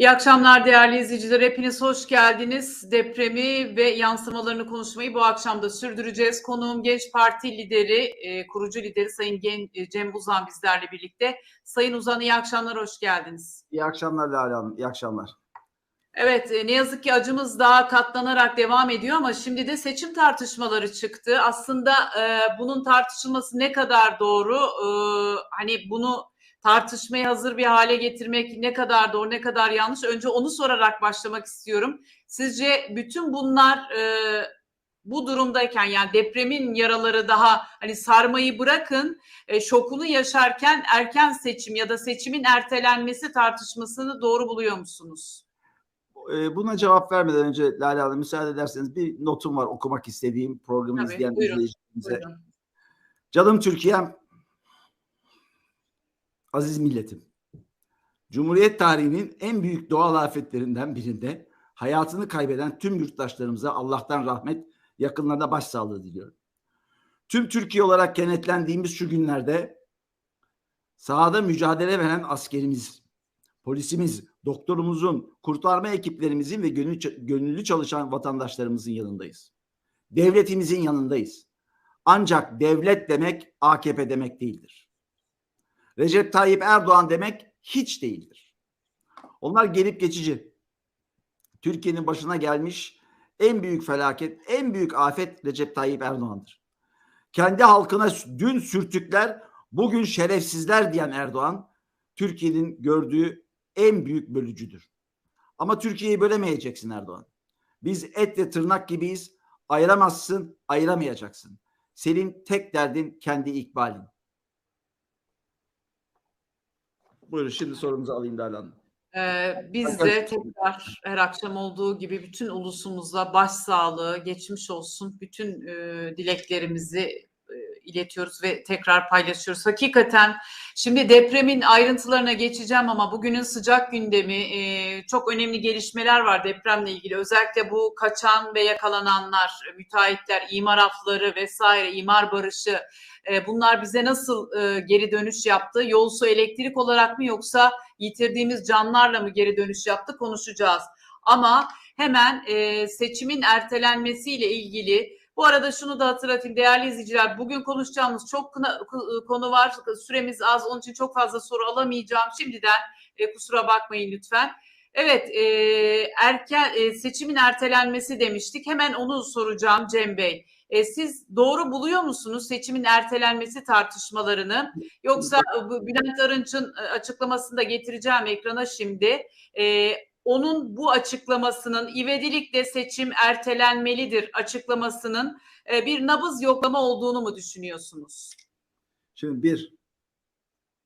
İyi akşamlar değerli izleyiciler. Hepiniz hoş geldiniz. Depremi ve yansımalarını konuşmayı bu akşam da sürdüreceğiz. Konuğum Genç Parti lideri, e, kurucu lideri Sayın e, Cem Uzan bizlerle birlikte. Sayın Uzan iyi akşamlar, hoş geldiniz. İyi akşamlar Lale Hanım, iyi akşamlar. Evet, e, ne yazık ki acımız daha katlanarak devam ediyor ama şimdi de seçim tartışmaları çıktı. Aslında e, bunun tartışılması ne kadar doğru? E, hani bunu tartışmaya hazır bir hale getirmek ne kadar doğru ne kadar yanlış önce onu sorarak başlamak istiyorum. Sizce bütün bunlar e, bu durumdayken yani depremin yaraları daha hani sarmayı bırakın e, şokunu yaşarken erken seçim ya da seçimin ertelenmesi tartışmasını doğru buluyor musunuz? E, buna cevap vermeden önce Lale Hanım müsaade ederseniz bir notum var okumak istediğim programı Tabii, izleyen buyurun, izleyicilerimize. Buyurun. Canım Türkiye'm, aziz milletim. Cumhuriyet tarihinin en büyük doğal afetlerinden birinde hayatını kaybeden tüm yurttaşlarımıza Allah'tan rahmet, yakınlarına başsağlığı diliyorum. Tüm Türkiye olarak kenetlendiğimiz şu günlerde sahada mücadele veren askerimiz, polisimiz, doktorumuzun, kurtarma ekiplerimizin ve gönüllü çalışan vatandaşlarımızın yanındayız. Devletimizin yanındayız. Ancak devlet demek AKP demek değildir. Recep Tayyip Erdoğan demek hiç değildir. Onlar gelip geçici. Türkiye'nin başına gelmiş en büyük felaket, en büyük afet Recep Tayyip Erdoğan'dır. Kendi halkına dün sürtükler, bugün şerefsizler diyen Erdoğan, Türkiye'nin gördüğü en büyük bölücüdür. Ama Türkiye'yi bölemeyeceksin Erdoğan. Biz et ve tırnak gibiyiz. Ayıramazsın, ayıramayacaksın. Senin tek derdin kendi ikbalin. Buyurun şimdi sorumuzu alayım Hanım. Ee, biz de tekrar her akşam olduğu gibi bütün ulusumuza başsağlığı, geçmiş olsun, bütün e, dileklerimizi iletiyoruz ve tekrar paylaşıyoruz. Hakikaten şimdi depremin ayrıntılarına geçeceğim ama bugünün sıcak gündemi e, çok önemli gelişmeler var depremle ilgili. Özellikle bu kaçan ve yakalananlar, müteahhitler, imar afları vesaire, imar barışı e, bunlar bize nasıl e, geri dönüş yaptı? Yol su elektrik olarak mı yoksa yitirdiğimiz canlarla mı geri dönüş yaptı konuşacağız. Ama hemen e, seçimin ertelenmesiyle ilgili bu arada şunu da hatırlatayım değerli izleyiciler. Bugün konuşacağımız çok konu var. Süremiz az onun için çok fazla soru alamayacağım. Şimdiden e, kusura bakmayın lütfen. Evet e, erken e, seçimin ertelenmesi demiştik. Hemen onu soracağım Cem Bey. E, siz doğru buluyor musunuz seçimin ertelenmesi tartışmalarını? Yoksa Bülent Arınç'ın e, açıklamasını da getireceğim ekrana şimdi. E, onun bu açıklamasının ivedilikle seçim ertelenmelidir açıklamasının e, bir nabız yoklama olduğunu mu düşünüyorsunuz? Şimdi bir,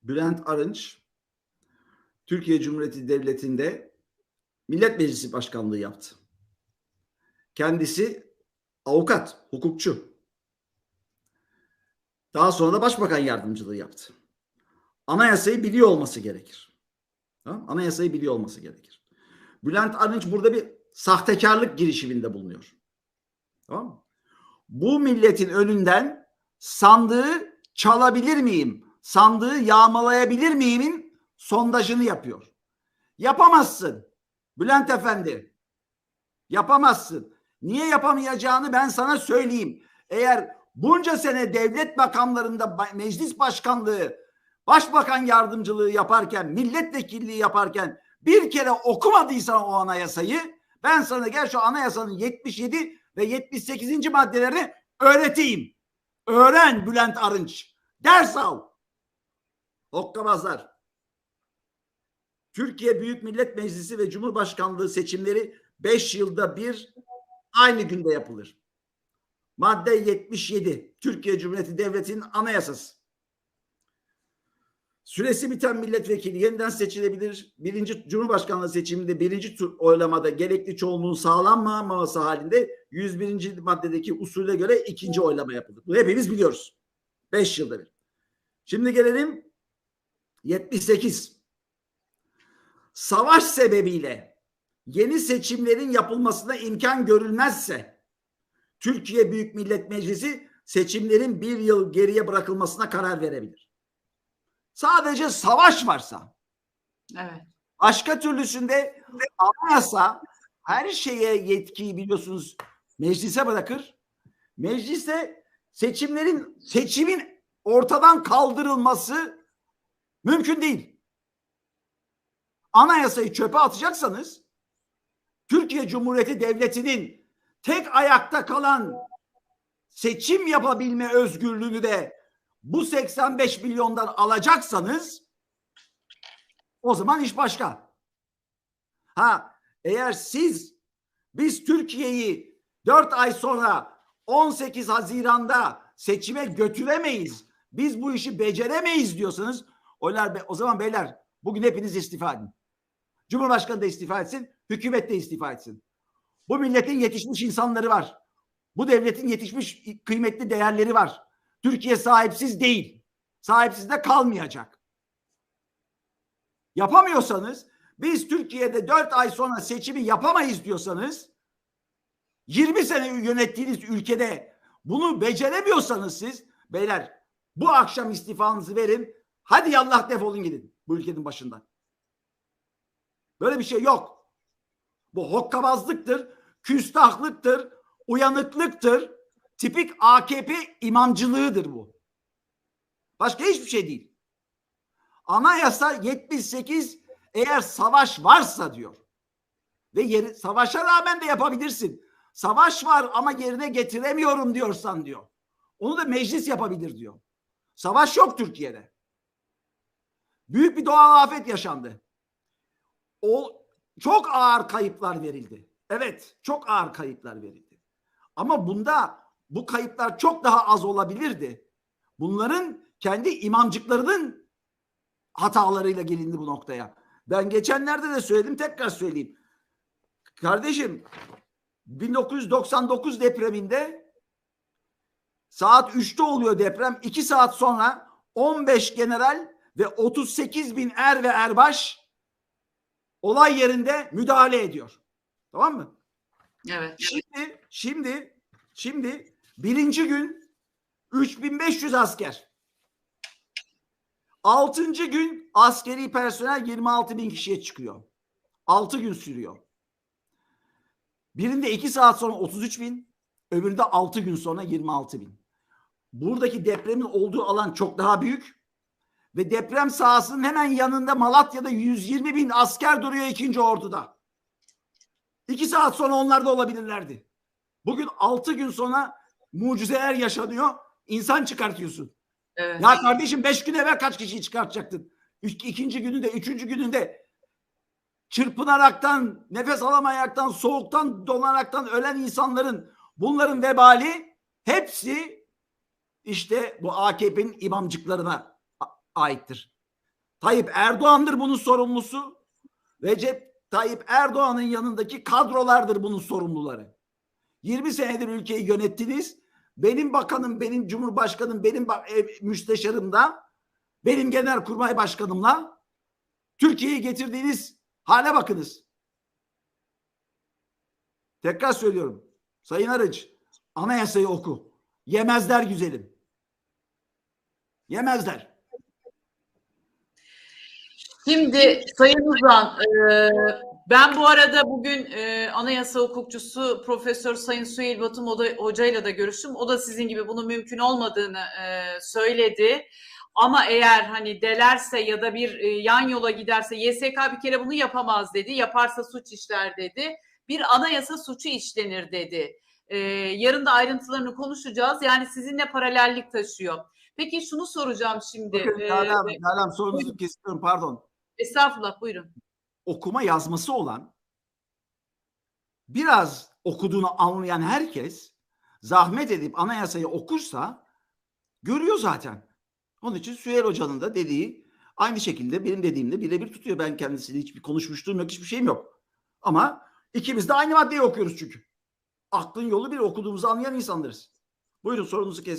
Bülent Arınç Türkiye Cumhuriyeti Devleti'nde Millet Meclisi Başkanlığı yaptı. Kendisi avukat, hukukçu. Daha sonra da başbakan yardımcılığı yaptı. Anayasayı biliyor olması gerekir. Tamam? Anayasayı biliyor olması gerekir. Bülent Arınç burada bir sahtekarlık girişiminde bulunuyor. Tamam mı? Bu milletin önünden sandığı çalabilir miyim? Sandığı yağmalayabilir miyimin sondajını yapıyor. Yapamazsın. Bülent Efendi. Yapamazsın. Niye yapamayacağını ben sana söyleyeyim. Eğer bunca sene devlet makamlarında meclis başkanlığı, başbakan yardımcılığı yaparken, milletvekilliği yaparken bir kere okumadıysan o anayasayı ben sana gel şu anayasanın 77 ve 78. maddelerini öğreteyim. Öğren Bülent Arınç. Ders al. Hokkabazlar. Türkiye Büyük Millet Meclisi ve Cumhurbaşkanlığı seçimleri 5 yılda bir aynı günde yapılır. Madde 77 Türkiye Cumhuriyeti Devleti'nin anayasası. Süresi biten milletvekili yeniden seçilebilir. Birinci Cumhurbaşkanlığı seçiminde birinci tur oylamada gerekli çoğunluğun sağlanmaması halinde 101. maddedeki usule göre ikinci oylama yapılır. Bunu hepimiz biliyoruz. Beş yılda bir. Şimdi gelelim 78. Savaş sebebiyle yeni seçimlerin yapılmasına imkan görülmezse Türkiye Büyük Millet Meclisi seçimlerin bir yıl geriye bırakılmasına karar verebilir. Sadece savaş varsa. Evet. Başka türlüsünde anayasa her şeye yetkiyi biliyorsunuz meclise bırakır. Mecliste seçimlerin seçimin ortadan kaldırılması mümkün değil. Anayasayı çöpe atacaksanız Türkiye Cumhuriyeti Devleti'nin tek ayakta kalan seçim yapabilme özgürlüğünü de bu 85 milyondan alacaksanız o zaman iş başka. Ha eğer siz biz Türkiye'yi 4 ay sonra 18 Haziran'da seçime götüremeyiz. Biz bu işi beceremeyiz diyorsanız oylar o zaman beyler bugün hepiniz istifa edin. Cumhurbaşkanı da istifa etsin, hükümet de istifa etsin. Bu milletin yetişmiş insanları var. Bu devletin yetişmiş kıymetli değerleri var. Türkiye sahipsiz değil. Sahipsiz de kalmayacak. Yapamıyorsanız biz Türkiye'de 4 ay sonra seçimi yapamayız diyorsanız 20 sene yönettiğiniz ülkede bunu beceremiyorsanız siz beyler bu akşam istifanızı verin. Hadi yallah defolun gidin bu ülkenin başından. Böyle bir şey yok. Bu hokkabazlıktır, küstahlıktır, uyanıklıktır. Tipik AKP imamcılığıdır bu. Başka hiçbir şey değil. Anayasa 78 eğer savaş varsa diyor. Ve yeri, savaşa rağmen de yapabilirsin. Savaş var ama yerine getiremiyorum diyorsan diyor. Onu da meclis yapabilir diyor. Savaş yok Türkiye'de. Büyük bir doğal afet yaşandı. O çok ağır kayıplar verildi. Evet, çok ağır kayıplar verildi. Ama bunda bu kayıplar çok daha az olabilirdi. Bunların kendi imamcıklarının hatalarıyla gelindi bu noktaya. Ben geçenlerde de söyledim, tekrar söyleyeyim. Kardeşim 1999 depreminde saat 3'te oluyor deprem. 2 saat sonra 15 general ve 38 bin er ve erbaş olay yerinde müdahale ediyor. Tamam mı? Evet. Şimdi şimdi şimdi birinci gün 3500 asker. Altıncı gün askeri personel 26 bin kişiye çıkıyor. Altı gün sürüyor. Birinde iki saat sonra 33 bin, öbüründe altı gün sonra 26 bin. Buradaki depremin olduğu alan çok daha büyük. Ve deprem sahasının hemen yanında Malatya'da 120 bin asker duruyor ikinci orduda. İki saat sonra onlar da olabilirlerdi. Bugün altı gün sonra mucizeler yaşanıyor. İnsan çıkartıyorsun. Evet. Ya kardeşim beş gün evvel kaç kişiyi çıkartacaktın? İk, ikinci gününde, üçüncü gününde çırpınaraktan, nefes alamayaktan, soğuktan, donaraktan ölen insanların bunların vebali hepsi işte bu AKP'nin imamcıklarına aittir. Tayyip Erdoğan'dır bunun sorumlusu. Recep Tayyip Erdoğan'ın yanındaki kadrolardır bunun sorumluları. 20 senedir ülkeyi yönettiniz. Benim bakanım, benim cumhurbaşkanım, benim müsteşarım da, benim genelkurmay başkanımla Türkiye'yi getirdiğiniz hale bakınız. Tekrar söylüyorum. Sayın Arıç, anayasayı oku. Yemezler güzelim. Yemezler. Şimdi Sayın Uzan, ben bu arada bugün e, anayasa hukukçusu Profesör Sayın Süheyl Batum Hoca ile de görüştüm. O da sizin gibi bunun mümkün olmadığını e, söyledi. Ama eğer hani delerse ya da bir e, yan yola giderse YSK bir kere bunu yapamaz dedi. Yaparsa suç işler dedi. Bir anayasa suçu işlenir dedi. E, yarın da ayrıntılarını konuşacağız. Yani sizinle paralellik taşıyor. Peki şunu soracağım şimdi. Bakın, Talam, ee, Talam sorunuzu kesiyorum pardon. Estağfurullah buyurun. Okuma yazması olan biraz okuduğunu anlayan herkes zahmet edip anayasayı okursa görüyor zaten. Onun için Süheyl Hoca'nın da dediği aynı şekilde benim dediğimde birebir tutuyor. Ben kendisiyle hiçbir konuşmuşluğum yok, hiçbir şeyim yok. Ama ikimiz de aynı maddeyi okuyoruz çünkü. Aklın yolu bir okuduğumuzu anlayan insanlarız. Buyurun sorunuzu kes.